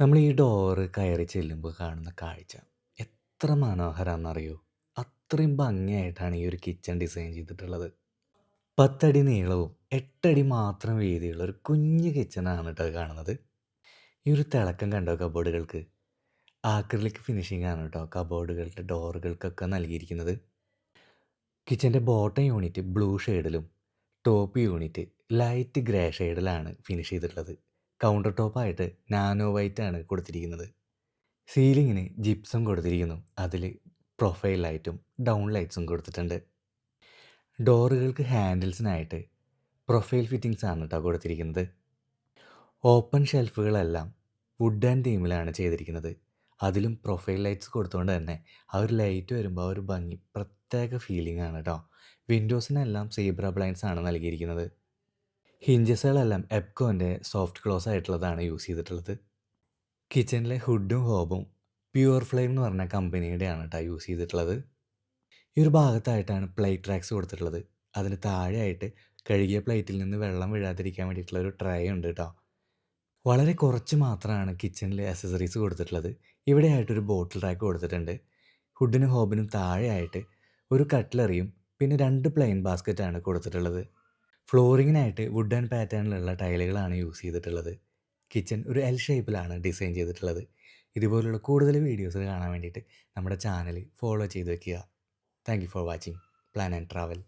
നമ്മൾ ഈ ഡോറ് കയറി ചെല്ലുമ്പോൾ കാണുന്ന കാഴ്ച എത്ര മനോഹരാന്നറിയോ? അത്രയും ഭംഗിയായിട്ടാണ് ഈ ഒരു കിച്ചൺ ഡിസൈൻ ചെയ്തിട്ടുള്ളത്. 10 അടി നീളവും 8 അടി മാത്രം വീതിയുള്ള ഒരു കുഞ്ഞു കിച്ചണാണ് കേട്ടോ കാണുന്നത്. ഈ ഒരു തിളക്കം കണ്ടോ കബോർഡുകൾക്ക്? ആക്രിലിക് ഫിനിഷിംഗ് ആണ് കേട്ടോ കബോർഡുകളുടെ ഡോറുകൾക്കൊക്കെ നൽകിയിരിക്കുന്നത്. കിച്ചന്റെ ബോട്ടം യൂണിറ്റ് ബ്ലൂ ഷെയ്ഡിലും ടോപ്പ് യൂണിറ്റ് ലൈറ്റ് ഗ്രേ ഷെയ്ഡിലാണ് ഫിനിഷ് ചെയ്തിട്ടുള്ളത്. കൗണ്ടർ ടോപ്പായിട്ട് നാനോ വൈറ്റ് ആണ് കൊടുത്തിരിക്കുന്നത്. സീലിങ്ങിന് ജിപ്സം കൊടുത്തിരിക്കുന്നു. അതിൽ പ്രൊഫൈൽ ലൈറ്റും ഡൗൺ ലൈറ്റ്സും കൊടുത്തിട്ടുണ്ട്. ഡോറുകൾക്ക് ഹാൻഡിൽസിനായിട്ട് പ്രൊഫൈൽ ഫിറ്റിംഗ്സ് ആണ് കേട്ടോ കൊടുത്തിരിക്കുന്നത്. ഓപ്പൺ ഷെൽഫുകളെല്ലാം വുഡ് ആൻഡ് തീമിലാണ് ചെയ്തിരിക്കുന്നത്. അതിലും പ്രൊഫൈൽ ലൈറ്റ്സ് കൊടുത്തുകൊണ്ട് തന്നെ ആ ഒരു ലൈറ്റ് വരുമ്പോൾ ആ ഒരു ഭംഗി പ്രത്യേക ഫീലിംഗ് ആണ് കേട്ടോ വിൻഡോസിനെല്ലാം സീബ്ര ബ്ലൈൻസ് ആണ് നൽകിയിരിക്കുന്നത്. ഹിഞ്ചസുകളെല്ലാം എപ്കോന്റെ സോഫ്റ്റ് ക്ലോസ് ആയിട്ടുള്ളതാണ് യൂസ് ചെയ്തിട്ടുള്ളത്. കിച്ചണിലെ ഹുഡും ഹോബും പ്യുവർ ഫ്ലെയിം എന്ന് പറഞ്ഞ കമ്പനിയുടെയാണ് കേട്ടോ യൂസ് ചെയ്തിട്ടുള്ളത്. ഈ ഒരു ഭാഗത്തായിട്ടാണ് പ്ലേറ്റ് ട്രാക്സ് കൊടുത്തിട്ടുള്ളത്. അതിന് താഴെയായിട്ട് കഴുകിയ പ്ലേറ്റിൽ നിന്ന് വെള്ളം വീഴാതിരിക്കാൻ വേണ്ടിയിട്ടുള്ള ഒരു ട്രേ ഉണ്ട് കേട്ടോ വളരെ കുറച്ച് മാത്രമാണ് കിച്ചണിൽ ആക്സസറീസ് കൊടുത്തിട്ടുള്ളത്. ഇവിടെയായിട്ടൊരു ബോട്ടിൽ റാക്ക് കൊടുത്തിട്ടുണ്ട്. ഹുഡിനും ഹോബിനും താഴെയായിട്ട് ഒരു കട്ട്ലറിയും പിന്നെ രണ്ട് പ്ലെയിൻ ബാസ്ക്കറ്റാണ് കൊടുത്തിട്ടുള്ളത്. ഫ്ലോറിങ്ങിനായിട്ട് വുഡ് ആൻഡ് പാറ്റേണിലുള്ള ടൈലുകളാണ് യൂസ് ചെയ്തിട്ടുള്ളത്. കിച്ചൺ ഒരു എൽ ഷേപ്പിലാണ് ഡിസൈൻ ചെയ്തിട്ടുള്ളത്. ഇതുപോലുള്ള കൂടുതൽ വീഡിയോസ് കാണാൻ വേണ്ടിയിട്ട് നമ്മുടെ ചാനൽ ഫോളോ ചെയ്ത് വെക്കുക. Thank you for watching plan and travel.